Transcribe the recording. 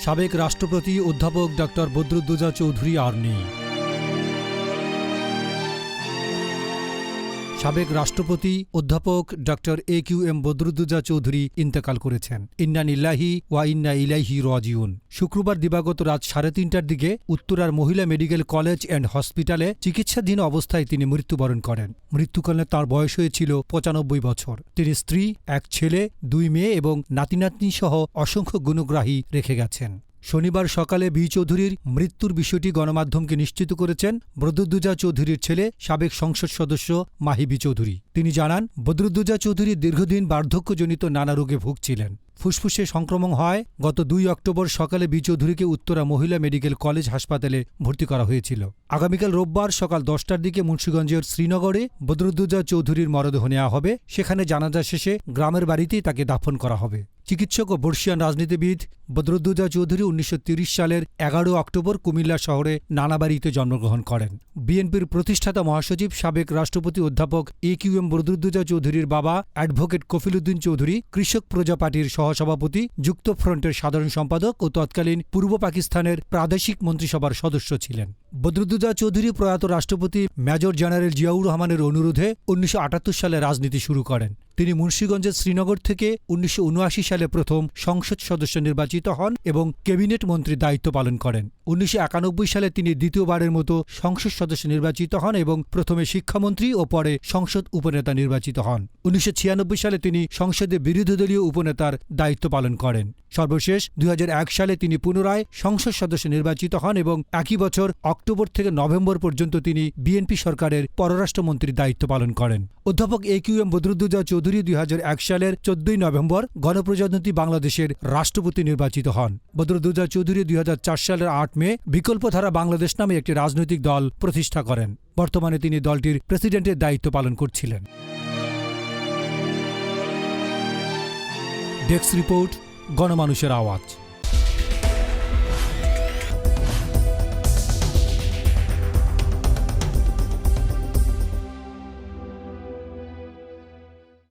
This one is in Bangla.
সাবেক রাষ্ট্রপতি অধ্যাপক ডক্টর বদরুদ্দোজা চৌধুরী আর নেই সাবেক রাষ্ট্রপতি অধ্যাপক doctor A Q M Badruddoza Chowdhury ইন্তেকাল করেছেন। ইন্নান ইল্লাহি ওয়া ইন্না ইলাইহি রাজিউন। শুক্রবার দিবাগত রাত সাড়ে তিনটার দিকে উত্তরার মহিলা মেডিকেল কলেজ অ্যান্ড হসপিটালে চিকিৎসাধীন অবস্থায় তিনি মৃত্যুবরণ করেন। মৃত্যুকালে তার বয়স হয়েছিল পঁচানব্বই বছর। তিনি স্ত্রী, এক ছেলে, দুই মেয়ে এবং নাতিনাতনি সহ অসংখ্য গুণগ্রাহী রেখে গেছেন। শনিবার সকালে বি চৌধুরীর মৃত্যুর বিষয়টি গণমাধ্যমকে নিশ্চিত করেছেন বদরুদ্দুজা চৌধুরীর ছেলে, সাবেক সংসদ সদস্য মাহিবি চৌধুরী। তিনি জানান, বদরুদ্দুজা চৌধুরী দীর্ঘদিন বার্ধক্যজনিত নানা রোগে ভুগছিলেন। ফুসফুসে সংক্রমণ হয়, গত দুই অক্টোবর সকালে বি চৌধুরীকে উত্তরা মহিলা মেডিকেল কলেজ হাসপাতালে ভর্তি করা হয়েছিল। আগামীকাল রোববার সকাল দশটার দিকে মুন্সীগঞ্জের শ্রীনগরে বদরুদ্দুজা চৌধুরীর মরদেহ নেওয়া হবে। সেখানে জানাজা শেষে গ্রামের বাড়িতেই তাকে দাফন করা হবে। চিকিৎসক ও বর্ষিয়ান রাজনীতিবিদ বদরুদ্দুজা চৌধুরী উনিশশো সালের এগারো অক্টোবর কুমিল্লা শহরে নানাবাড়িতে জন্মগ্রহণ করেন। বিএনপির প্রতিষ্ঠাতা মহাসচিব, সাবেক রাষ্ট্রপতি অধ্যাপক এ কিউ এম বদরুদ্দুজা চৌধুরীর বাবা অ্যাডভোকেট কফিলুদ্দিন চৌধুরী, কৃষক প্রজা পার্টির সহসভাপতি, যুক্ত ফ্রন্টের সাধারণ সম্পাদক ও তৎকালীন পূর্ব পাকিস্তানের প্রাদেশিক মন্ত্রিসভার সদস্য ছিলেন। বদরুদ্দুজা চৌধুরী প্রয়াত রাষ্ট্রপতি মেজর জেনারেল জিয়াউর রহমানের অনুরোধে উনিশশো আটাত্তর সালে রাজনীতি শুরু করেন। তিনি মুন্সীগঞ্জের শ্রীনগর থেকে উনিশশো উনআশি সালে প্রথম সংসদ সদস্য নির্বাচিত হন এবং ক্যাবিনেট মন্ত্রীর দায়িত্ব পালন করেন। উনিশশো একানব্বই সালে তিনি দ্বিতীয়বারের মতো সংসদ সদস্য নির্বাচিত হন এবং প্রথমে শিক্ষামন্ত্রী ও পরে সংসদ উপনেতা নির্বাচিত হন। উনিশশো ছিয়ানব্বই সালে তিনি সংসদে বিরোধী দলীয় উপনেতার দায়িত্ব পালন করেন। সর্বশেষ দুই হাজার এক সালে তিনি পুনরায় সংসদ সদস্য নির্বাচিত হন এবং একই বছর অক্টোবর থেকে নভেম্বর পর্যন্ত তিনি বিএনপি সরকারের পররাষ্ট্রমন্ত্রীর দায়িত্ব পালন করেন। অধ্যাপক A Q M Badruddoza Chowdhury দুই হাজার এক সালের চোদ্দই নভেম্বর গণপ্রজাতন্ত্রী বাংলাদেশের রাষ্ট্রপতি নির্বাচিত হন। বদরুদ্দুজা চৌধুরী দুই হাজার চার সালের আট মে বিকল্পধারা বাংলাদেশ নামে একটি রাজনৈতিক দল প্রতিষ্ঠা করেন। বর্তমানে তিনি দলটির প্রেসিডেন্টের দায়িত্ব পালন করছিলেন। ডেস্ক রিপোর্ট, গণমানুষের আওয়াজ।